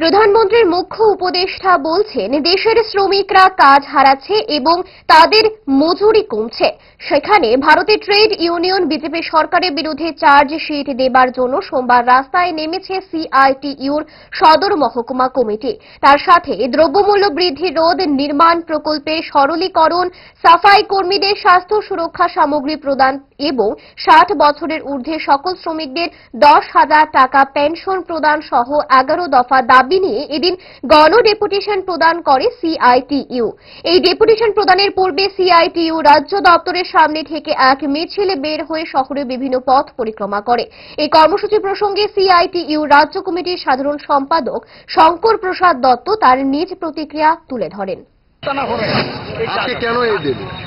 প্রধানমন্ত্রীর মুখ্য উপদেষ্টা বলছেন, দেশের শ্রমিকরা কাজ হারাচ্ছে এবং তাদের মজুরি কমছে। সেখানে ভারতে ট্রেড ইউনিয়ন, বিজেপি সরকারের বিরুদ্ধে চার্জশিট দেবার জন্য সোমবার রাস্তায় নেমেছে সিআইটিইউর সদর মহকুমা কমিটি। তার সাথে দ্রব্যমূল্য বৃদ্ধি রোধ, নির্মাণ প্রকল্পে সরলীকরণ, সাফাই কর্মীদের স্বাস্থ্য সুরক্ষা সামগ্রী প্রদান এবং ষাট বছরের ঊর্ধ্বে সকল শ্রমিকদের দশ হাজার টাকা পেনশন প্রদান সহ এগারো দফা দাবি নিয়ে এদিন গণ ডেপুটেশন প্রদান করে সিআইটিইউ। এই ডেপুটেশন প্রদানের পূর্বে সিআইটিইউ রাজ্য দপ্তরের সামনে থেকে এক মিছিলে বের হয়ে শহরের বিভিন্ন পথ পরিক্রমা করে। এই কর্মসূচি প্রসঙ্গে সিআইটিইউ রাজ্য কমিটির সাধারণ সম্পাদক শঙ্কর প্রসাদ দত্ত তার নিজ প্রতিক্রিয়া তুলে ধরেন। কেন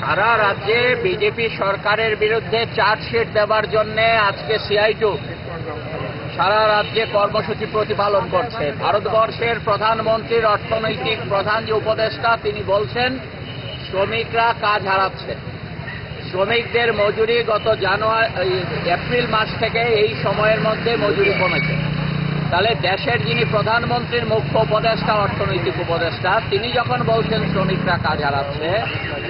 সারা রাজ্যে বিজেপি সরকারের বিরুদ্ধে চার্জশিট দেওয়ার জন্য আজকে সিআইটু সারা রাজ্যে কর্মসূচি প্রতিপালন করছে। ভারতবর্ষের প্রধানমন্ত্রীর অর্থনৈতিক প্রধান যে উপদেষ্টা, তিনি বলছেন, শ্রমিকরা কাজ হারাচ্ছে। শ্রমিকদের মজুরি গত জানুয়ারি এপ্রিল মাস থেকে এই সময়ের মধ্যে মজুরি কমেছে। তাহলে দেশের যিনি প্রধানমন্ত্রীর মুখ্য উপদেষ্টা, অর্থনৈতিক উপদেষ্টা, তিনি যখন বলছেন শ্রমিকরা কাজ হারাচ্ছে,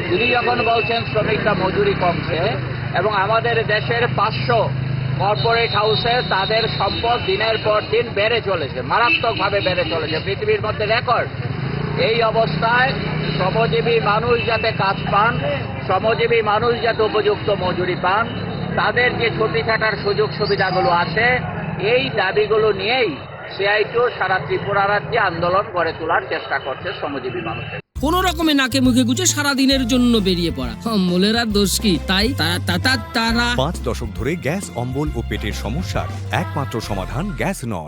তিনি যখন বলছেন শ্রমিকরা মজুরি কমছে, এবং আমাদের দেশের পাঁচশো কর্পোরেট হাউসে তাদের সম্পদ দিনের পর দিন বেড়ে চলেছে, মারাত্মকভাবে বেড়ে চলেছে। পৃথিবীর মধ্যে রেকর্ড। এই অবস্থায় শ্রমজীবী মানুষ যাতে কাজ পান, শ্রমজীবী মানুষ যাতে উপযুক্ত মজুরি পান, তাদের যে ছুটি ছাটার সুযোগ সুবিধাগুলো আছে, এই দাবিগুলো নিয়েই সিআইটু সারা ত্রিপুরা রাজ্যে আন্দোলন গড়ে তোলার চেষ্টা করছে শ্রমজীবী মানুষের। কোন রকমে নাকে মুখে গুজে সারা দিনের জন্য বেরিয়ে পড়া। অম্বলের আর দোষ কি? তাই তারা পাঁচ দশক ধরে গ্যাস, অম্বল ও পেটের সমস্যার একমাত্র সমাধান গ্যাস নল